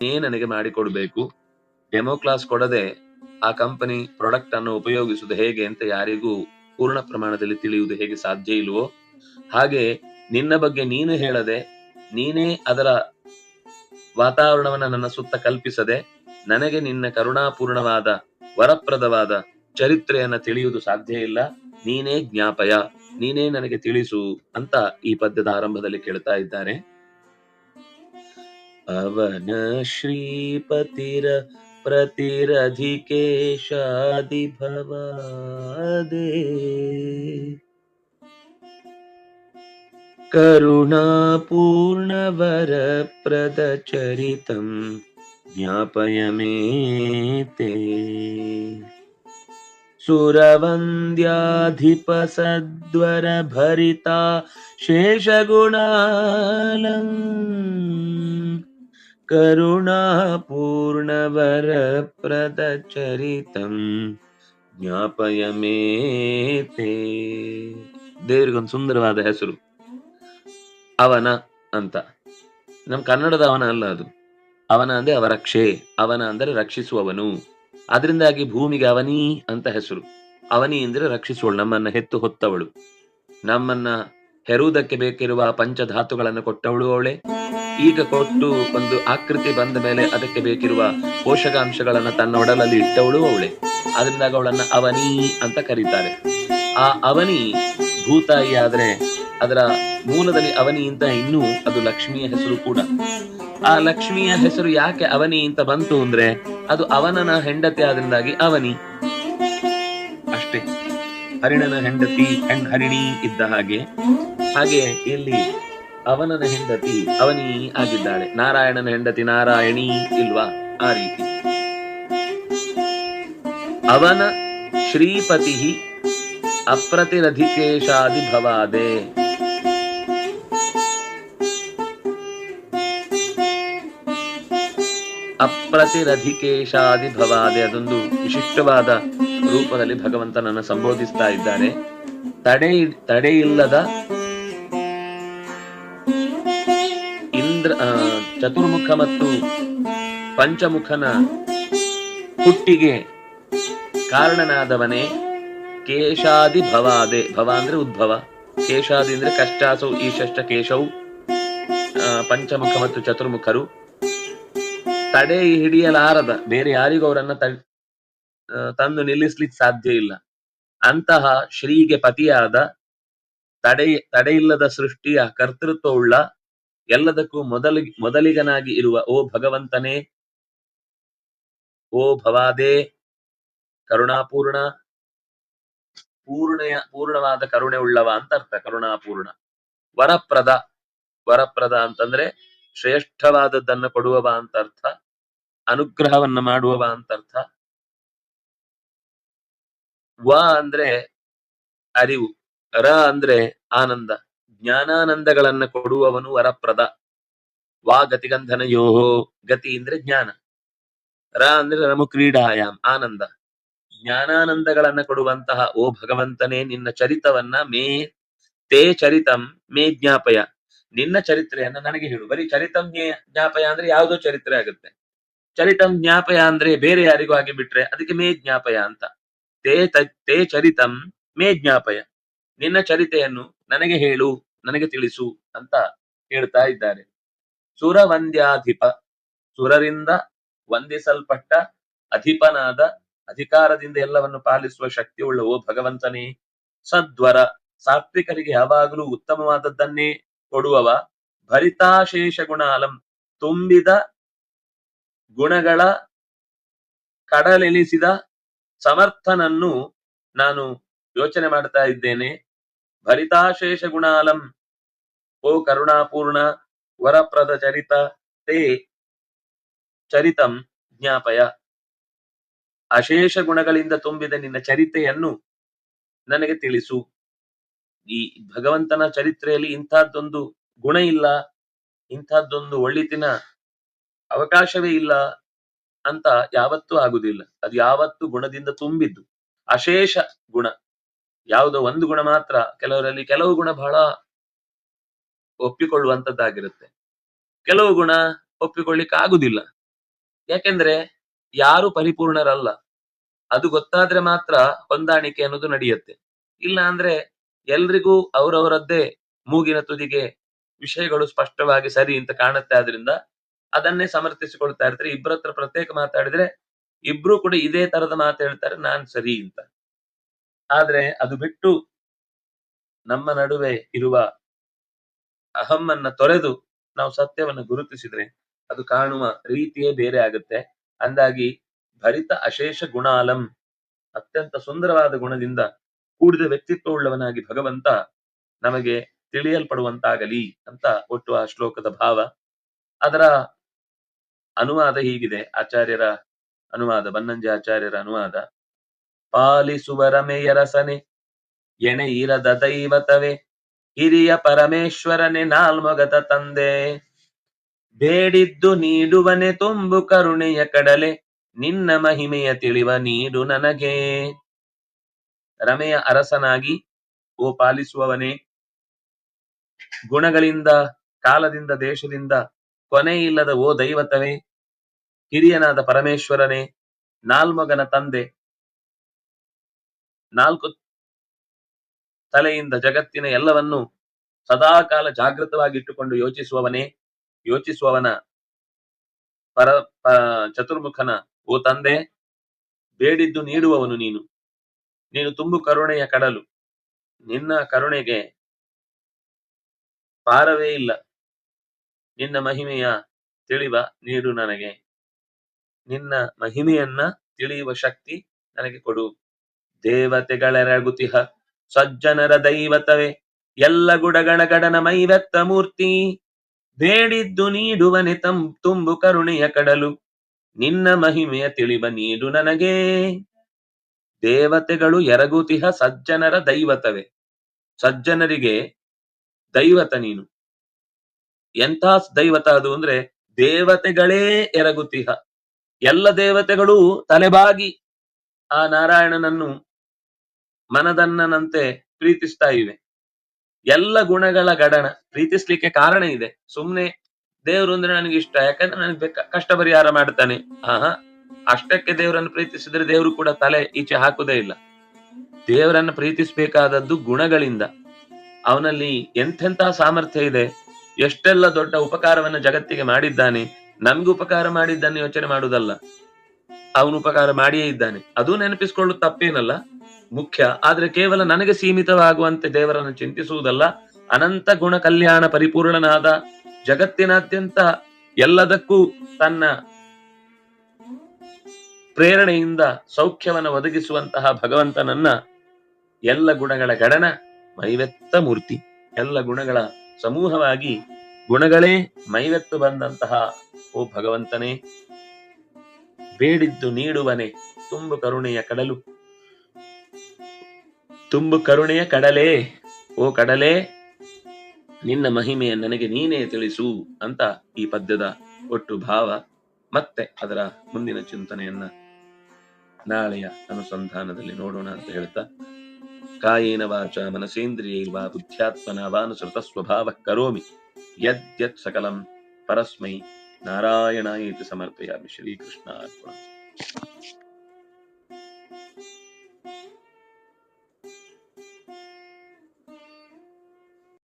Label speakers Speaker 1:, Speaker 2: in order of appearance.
Speaker 1: ನೀನೇ ನನಗೆ ಮಾಡಿಕೊಡ್ಬೇಕು. ಡೆಮೋ ಕ್ಲಾಸ್ ಕೊಡದೆ ಆ ಕಂಪನಿ ಪ್ರಾಡಕ್ಟ್ ಅನ್ನು ಉಪಯೋಗಿಸುವುದು ಹೇಗೆ ಅಂತ ಯಾರಿಗೂ ಪೂರ್ಣ ಪ್ರಮಾಣದಲ್ಲಿ ತಿಳಿಯುವುದು ಹೇಗೆ ಸಾಧ್ಯ ಇಲ್ವೋ? ಹಾಗೆ ನಿನ್ನ ಬಗ್ಗೆ ನೀನು ಹೇಳದೆ, ನೀನೇ ಅದರ ವಾತಾವರಣವನ್ನು ನನ್ನ ಸುತ್ತ ಕಲ್ಪಿಸದೆ, ನನಗೆ ನಿನ್ನ ಕರುಣಾಪೂರ್ಣವಾದ, ವರಪ್ರದವಾದ ಚರಿತ್ರೆಯನ್ನ ತಿಳಿಯುವುದು ಸಾಧ್ಯ ಇಲ್ಲ. ನೀನೇ ಜ್ಞಾಪಯ, ನೀನೇ ನನಗೆ ತಿಳಿಸು ಅಂತ ಈ ಪದ್ಯದ ಆರಂಭದಲ್ಲಿ ಕೇಳ್ತಾ ಇದ್ದಾರೆ. अवन श्रीपतिर्प्रतिरधिकेशादि भवादे करुणा पूर्णवरप्रदचरितं ज्ञापयमे ते। सुरवन्द्याधिपसद्वरभरिता शेषगुणालम् ಕರುಣಾಪೂರ್ಣವರಪ್ರದಚರಿತಂ ಜ್ಞಾಪಯ ಮೇತೆ ದೇವರಿಗೊಂದು ಸುಂದರವಾದ ಹೆಸರು. ಅವನ ಅಂತ. ನಮ್ ಕನ್ನಡದ ಅವನ ಅಲ್ಲ ಅದು. ಅವನ ಅಂದ್ರೆ ಅವರಕ್ಷೆ ಅವನ ಅಂದರೆ ರಕ್ಷಿಸುವವನು. ಅದರಿಂದಾಗಿ ಭೂಮಿಗೆ ಅವನಿ ಅಂತ ಹೆಸರು. ಅವನಿ ಅಂದ್ರೆ ರಕ್ಷಿಸುವಳು, ನಮ್ಮನ್ನ ಹೆತ್ತು ಹೊತ್ತವಳು. ನಮ್ಮನ್ನ ಹೆರುವುದಕ್ಕೆ ಬೇಕಿರುವ ಪಂಚಧಾತುಗಳನ್ನು ಕೊಟ್ಟವಳು ಅವಳೆ. ಈಗ ಕೊಟ್ಟು ಒಂದು ಆಕೃತಿ ಬಂದ ಮೇಲೆ ಅದಕ್ಕೆ ಬೇಕಿರುವ ಪೋಷಕಾಂಶಗಳನ್ನ ತನ್ನ ಒಡಲಲ್ಲಿ ಇಟ್ಟವಳು ಅವಳೆ. ಅದರಿಂದಾಗ ಅವಳನ್ನ ಅವನಿ ಅಂತ ಕರೀತಾರೆ. ಆ ಅವನಿ ಭೂತಾಯಿ ಆದ್ರೆ ಅದರ ಮೂಲದಲ್ಲಿ ಅವನಿ ಅಂತ ಇನ್ನೂ ಅದು ಲಕ್ಷ್ಮಿಯ ಹೆಸರು ಕೂಡ. ಆ ಲಕ್ಷ್ಮಿಯ ಹೆಸರು ಯಾಕೆ ಅವನಿ ಅಂತ ಬಂತು ಅಂದ್ರೆ ಅದು ಅವನನ ಹೆಂಡತಿ ಆದ್ರಿಂದಾಗಿ ಅವನಿ. ಅಷ್ಟೇ. ಹರಿಣನ ಹೆಂಡತಿ ಹರಿಣಿ ಇದ್ದ ಹಾಗೆ. ಹಾಗೆ ಇಲ್ಲಿ ಅವನನ ಹೆಂಡತಿ ಅವನಿ ಆಗಿದ್ದಾಳೆ ನಾರಾಯಣನ ಹೆಂಡತಿ ನಾರಾಯಣಿ ಇಲ್ವಾ? ಆ ರೀತಿ. ಅವನ ಶ್ರೀಪತಿ ಅಪ್ರತಿರಧಿಕೇಶಾದಿ ಭವಾದೆ ಅಪ್ರತಿರಧಿಕೇಶಾದಿ ಭವಾದೆ ಅದೊಂದು ವಿಶಿಷ್ಟವಾದ ರೂಪದಲ್ಲಿ ಭಗವಂತನನ್ನು ಸಂಬೋಧಿಸ್ತಾ ಇದ್ದಾನೆ ತಡೆ ತಡೆ ಚತುರ್ಮುಖ ಮತ್ತು ಪಂಚಮುಖನ ಹುಟ್ಟಿಗೆ ಕಾರಣನಾದವನೇ ಕೇಶಾದಿ ಭವಾದೆ. ಭವ ಅಂದ್ರೆ ಉದ್ಭವ. ಕೇಶಾದಿ ಅಂದ್ರೆ ಕಷ್ಟಾಸೌ, ಈಶಷ್ಟ ಷಷ್ಟ ಕೇಶವು ಪಂಚಮುಖ ಮತ್ತು ಚತುರ್ಮುಖರು. ತಡೆ ಹಿಡಿಯಲಾರದ, ಬೇರೆ ಯಾರಿಗೂ ಅವರನ್ನ ತಂದು ನಿಲ್ಲಿಸ್ಲಿಕ್ಕೆ ಸಾಧ್ಯ ಇಲ್ಲ. ಅಂತಹ ಶ್ರೀಗೆ ಪತಿಯಾದ ತಡೆ, ತಡೆಯಿಲ್ಲದ ಸೃಷ್ಟಿಯ ಕರ್ತೃತ್ವವುಳ್ಳ ಎಲ್ಲದಕ್ಕೂ ಮೊದಲಿ ಮೊದಲಿಗನಾಗಿ ಇರುವ ಓ ಭಗವಂತನೇ, ಓ ಭವಾದೇ ಕರುಣಾಪೂರ್ಣ, ಪೂರ್ಣಯ ಪೂರ್ಣವಾದ ಕರುಣೆ ಉಳ್ಳವ ಅಂತ ಅರ್ಥ, ಕರುಣಾಪೂರ್ಣ. ವರಪ್ರದ ವರಪ್ರದ ಅಂತಂದ್ರೆ ಶ್ರೇಷ್ಠವಾದದ್ದನ್ನ ಕೊಡುವವ ಅಂತ ಅರ್ಥ, ಅನುಗ್ರಹವನ್ನ ಮಾಡುವವ ಅಂತ ಅರ್ಥ. ವ ಅಂದ್ರೆ ಅರಿವು, ರ ಅಂದ್ರೆ ಆನಂದ. ಜ್ಞಾನಾನಂದಗಳನ್ನ ಕೊಡುವವನು ವರಪ್ರದ. ವಾ ಗತಿಗಂಧನ ಯೋಹೋ ಗತಿ ಅಂದ್ರೆ ಜ್ಞಾನ. ರ ಅಂದ್ರೆ ರಮು ಕ್ರೀಡಾಯಾಮ್ ಆನಂದ. ಜ್ಞಾನಾನಂದಗಳನ್ನ ಕೊಡುವಂತಹ ಓ ಭಗವಂತನೇ ನಿನ್ನ ಚರಿತವನ್ನ ಮೇ ತೇ ಚರಿತಂ ಮೇ ಜ್ಞಾಪಯ. ನಿನ್ನ ಚರಿತ್ರೆಯನ್ನ ನನಗೆ ಹೇಳು. ಬರೀ ಚರಿತಂ ಜ್ಞೇ- ಜ್ಞಾಪಯ ಅಂದ್ರೆ ಯಾವುದೋ ಚರಿತ್ರೆ ಆಗುತ್ತೆ. ಚರಿತಂ ಜ್ಞಾಪಯ ಅಂದ್ರೆ ಬೇರೆ ಯಾರಿಗೂ ಆಗಿ ಬಿಟ್ರೆ ಅದಕ್ಕೆ ಮೇ ಜ್ಞಾಪಯ ಅಂತ. ತ- ತೇ ಚರಿತಂ ಮೇ ಜ್ಞಾಪಯ. ನಿನ್ನ ಚರಿತೆಯನ್ನು ನನಗೆ ಹೇಳು. ನನಗೆ ತಿಳಿಸು ಅಂತ ಹೇಳ್ತಾ ಇದ್ದಾರೆ. ಸುರವಂದ್ಯಾಧಿಪ, ಸುರರಿಂದ ವಂದಿಸಲ್ಪಟ್ಟ ಅಧಿಪನಾದ ಅಧಿಕಾರದಿಂದ ಎಲ್ಲವನ್ನು ಪಾಲಿಸುವ ಶಕ್ತಿಯುಳ್ಳ ಓ ಭಗವಂತನೇ, ಸದ್ವರ ಸಾತ್ವಿಕರಿಗೆ ಯಾವಾಗಲೂ ಉತ್ತಮವಾದದ್ದನ್ನೇ ಕೊಡುವವ ಭರಿತಾಶೇಷ ಗುಣಾಲಂ, ತುಂಬಿದ ಗುಣಗಳ ಕಡಲೆನಿಸಿದ ಸಮರ್ಥನನ್ನು ನಾನು ಯೋಚನೆ ಮಾಡ್ತಾ ಇದ್ದೇನೆ. ಭರಿತಾಶೇಷ ಗುಣಾಲಂ ಓ ಕರುಣಾಪೂರ್ಣ ವರಪ್ರದ ಚರಿತ ತೇ ಚರಿತಂ ಜ್ಞಾಪಯ. ಅಶೇಷ ಗುಣಗಳಿಂದ ತುಂಬಿದ ನಿನ್ನ ಚರಿತೆಯನ್ನು ನನಗೆ ತಿಳಿಸು. ಈ ಭಗವಂತನ ಚರಿತ್ರೆಯಲ್ಲಿ ಇಂಥದ್ದೊಂದು ಗುಣ ಇಲ್ಲ, ಇಂಥದ್ದೊಂದು ಒಳ್ಳಿತಿನ ಅವಕಾಶವೇ ಇಲ್ಲ ಅಂತ ಯಾವತ್ತೂ ಆಗುದಿಲ್ಲ. ಅದು ಯಾವತ್ತು ಗುಣದಿಂದ ತುಂಬಿದ್ದು. ಅಶೇಷ ಗುಣ. ಯಾವುದೋ ಒಂದು ಗುಣ ಮಾತ್ರ. ಕೆಲವರಲ್ಲಿ ಕೆಲವು ಗುಣ ಬಹಳ ಒಪ್ಪಿಕೊಳ್ಳುವಂತದ್ದಾಗಿರುತ್ತೆ. ಕೆಲವು ಗುಣ ಒಪ್ಪಿಕೊಳ್ಳಿಕ್ಕೆ ಆಗುದಿಲ್ಲ ಯಾಕೆಂದ್ರೆ ಯಾರು ಪರಿಪೂರ್ಣರಲ್ಲ. ಅದು ಗೊತ್ತಾದ್ರೆ ಮಾತ್ರ ಹೊಂದಾಣಿಕೆ ಅನ್ನೋದು ನಡೆಯುತ್ತೆ. ಇಲ್ಲ ಅಂದ್ರೆ ಎಲ್ರಿಗೂ ಅವರವರದ್ದೇ ಮೂಗಿನ ತುದಿಗೆ ವಿಷಯಗಳು ಸ್ಪಷ್ಟವಾಗಿ ಸರಿ ಅಂತ ಕಾಣುತ್ತೆ ಆದ್ರಿಂದ ಅದನ್ನೇ ಸಮರ್ಥಿಸಿಕೊಳ್ತಾ ಇರ್ತಾರೆ. ಇಬ್ಬರ ಹತ್ರ ಪ್ರತ್ಯೇಕ ಮಾತಾಡಿದ್ರೆ ಇಬ್ರು ಕೂಡ ಇದೇ ತರದ ಮಾತು ಹೇಳ್ತಾರೆ, ನಾನ್ ಸರಿ ಅಂತ. ಆದ್ರೆ ಅದು ಬಿಟ್ಟು ನಮ್ಮ ನಡುವೆ ಇರುವ ಅಹಮ್ಮನ್ನ ತೊರೆದು ನಾವು ಸತ್ಯವನ್ನು ಗುರುತಿಸಿದ್ರೆ ಅದು ಕಾಣುವ ರೀತಿಯೇ ಬೇರೆ ಆಗುತ್ತೆ. ಅಂದಾಗಿ ಭರಿತ ಅಶೇಷ ಗುಣಾಲಂ, ಅತ್ಯಂತ ಸುಂದರವಾದ ಗುಣದಿಂದ ಕೂಡಿದ ವ್ಯಕ್ತಿತ್ವವುಳ್ಳವನಾಗಿ ಭಗವಂತ ನಮಗೆ ತಿಳಿಯಲ್ಪಡುವಂತಾಗಲಿ ಅಂತ ಒಟ್ಟು ಆ ಶ್ಲೋಕದ ಭಾವ. ಅದರ ಅನುವಾದ ಹೀಗಿದೆ. ಆಚಾರ್ಯರ ಅನುವಾದ ಬನ್ನಂಜೆ ಆಚಾರ್ಯರ ಅನುವಾದ. ಪಾಲಿಸುವ ರಮೆಯರಸನೆ ಎಣೆ ಇರದ ದೈವತವೇ ಹಿರಿಯ ಪರಮೇಶ್ವರನೆ ನಾಲ್ಮೊಗದ ತಂದೆ. ಬೇಡಿದ್ದು ನೀಡುವನೆ ತುಂಬು ಕರುಣೆಯ ಕಡಲೆ, ನಿನ್ನ ಮಹಿಮೆಯ ತಿಳಿವ ನೀಡು ನನಗೆ. ರಮೆಯ ಅರಸನಾಗಿ ಓ ಪಾಲಿಸುವವನೇ ಗುಣಗಳಿಂದ, ಕಾಲದಿಂದ, ದೇಶದಿಂದ ಕೊನೆ ಇಲ್ಲದ ಓ ದೈವತವೇ ಹಿರಿಯನಾದ ಪರಮೇಶ್ವರನೇ, ನಾಲ್ಮಗನ ತಂದೆ. ನಾಲ್ಕು ತಲೆಯಿಂದ ಜಗತ್ತಿನ ಎಲ್ಲವನ್ನು ಸದಾಕಾಲ ಜಾಗೃತವಾಗಿಟ್ಟುಕೊಂಡು ಯೋಚಿಸುವವನೇ, ಯೋಚಿಸುವವನ ಪರ ಚತುರ್ಮುಖನ ಓ ತಂದೆ, ಬೇಡಿದ್ದು ನೀಡುವವನು ನೀನು. ನೀನು ತುಂಬು ಕರುಣೆಯ ಕಡಲು. ನಿನ್ನ ಕರುಣೆಗೆ ಪಾರವೇ ಇಲ್ಲ. ನಿನ್ನ ಮಹಿಮೆಯ ತಿಳಿವ ನೀಡು ನನಗೆ. ನಿನ್ನ ಮಹಿಮೆಯನ್ನ ತಿಳಿಯುವ ಶಕ್ತಿ ನನಗೆ ಕೊಡು. ದೇವತೆಗಳೆರಗುತಿಹ ಸಜ್ಜನರ ದೈವತವೇ, ಎಲ್ಲ ಗುಡಗಣ ಗಡನ ಮೈವೆತ್ತ ಮೂರ್ತಿ, ಬೇಡಿದ್ದು ನೀಡುವನೆ ತಂ, ತುಂಬು ಕರುಣೆಯ ಕಡಲು, ನಿನ್ನ ಮಹಿಮೆಯ ತಿಳಿವ ನೀಡು ನನಗೆ. ದೇವತೆಗಳು ಎರಗುತಿಹ ಸಜ್ಜನರ ದೈವತವೇ, ಸಜ್ಜನರಿಗೆ ದೈವತ ನೀನು. ಎಂಥ ದೈವತ ಅದು ಅಂದ್ರೆ ದೇವತೆಗಳೇ ಎರಗುತಿಹ, ಎಲ್ಲ ದೇವತೆಗಳು ತಲೆಬಾಗಿ ಆ ನಾರಾಯಣನನ್ನು ಮನದನ್ನನಂತೆ ಪ್ರೀತಿಸ್ತಾ ಇವೆ. ಎಲ್ಲ ಗುಣಗಳ ಗಡಣ ಪ್ರೀತಿಸ್ಲಿಕ್ಕೆ ಕಾರಣ ಇದೆ. ಸುಮ್ನೆ ದೇವ್ರು ಅಂದ್ರೆ ನನಗೆ ಇಷ್ಟ, ಯಾಕಂದ್ರೆ ನನಗೆ ಕಷ್ಟ ಪರಿಹಾರ ಮಾಡ್ತಾನೆ. ಆಹಾ, ಅಷ್ಟಕ್ಕೆ ದೇವರನ್ನು ಪ್ರೀತಿಸಿದ್ರೆ ದೇವರು ಕೂಡ ತಲೆ ಈಚೆ ಹಾಕುದೇ ಇಲ್ಲ. ದೇವರನ್ನು ಪ್ರೀತಿಸಬೇಕಾದದ್ದು ಗುಣಗಳಿಂದ. ಅವನಲ್ಲಿ ಎಂಥೆಂತಹ ಸಾಮರ್ಥ್ಯ ಇದೆ, ಎಷ್ಟೆಲ್ಲ ದೊಡ್ಡ ಉಪಕಾರವನ್ನ ಜಗತ್ತಿಗೆ ಮಾಡಿದ್ದಾನೆ ನಮ್ಗೆ ಉಪಕಾರ ಮಾಡಿದ್ದನ್ನು ಯೋಚನೆ ಮಾಡುವುದಲ್ಲ ಅವನು ಉಪಕಾರ ಮಾಡಿಯೇ ಇದ್ದಾನೆ. ಅದು ನೆನಪಿಸ್ಕೊಳ್ಳು ತಪ್ಪೇನಲ್ಲ. ಮುಖ್ಯ. ಆದ್ರೆ ಕೇವಲ ನನಗೆ ಸೀಮಿತವಾಗುವಂತೆ ದೇವರನ್ನು ಚಿಂತಿಸುವುದಲ್ಲ, ಅನಂತ ಗುಣ ಕಲ್ಯಾಣ ಪರಿಪೂರ್ಣನಾದ ಜಗತ್ತಿನಾದ್ಯಂತ ಎಲ್ಲದಕ್ಕೂ ತನ್ನ ಪ್ರೇರಣೆಯಿಂದ ಸೌಖ್ಯವನ್ನ ಒದಗಿಸುವಂತಹ ಭಗವಂತನನ್ನ ಎಲ್ಲ ಗುಣಗಳ ಗಡನ ಮೈವೆತ್ತ ಮೂರ್ತಿ, ಎಲ್ಲ ಗುಣಗಳ ಸಮೂಹವಾಗಿ ಗುಣಗಳೇ ಮೈವೆತ್ತು ಬಂದಂತಹ ಓ ಭಗವಂತನೇ, ಬೇಡಿದ್ದು ನೀಡುವನೆ ತುಂಬು ಕರುಣೆಯ ಕಡಲು. ತುಂಬು ಕರುಣೆಯ ಕಡಲೆ. ಓ ಕಡಲೆ, ನಿನ್ನ ಮಹಿಮೆಯ ನನಗೆ ನೀನೇ ತಿಳಿಸು ಅಂತ ಈ ಪದ್ಯದ ಒಟ್ಟು ಭಾವ, ಮತ್ತೆ ಅದರ ಮುಂದಿನ ಚಿಂತನೆಯನ್ನ ನಾಳೆಯ ಅನುಸಂಧಾನದಲ್ಲಿ ನೋಡೋಣ ಅಂತ ಹೇಳ್ತಾ, ಕಾಯೇನ ವಾಚ ಮನಸೇಂದ್ರಿಯೈರ್ವಾ ಬುದ್ಧ್ಯಾತ್ಮನ ವಾನುಸೃತ ಸ್ವಭಾವ ಕರೋಮಿ. ಯದ್ಯತ್ ಸಕಲಂ ಪರಸ್ಮೈ ನಾರಾಯಣಾಯೇತಿ ಸಮರ್ಪಯಾಮಿ ಶ್ರೀಕೃಷ್ಣ ಅರ್ಪಣ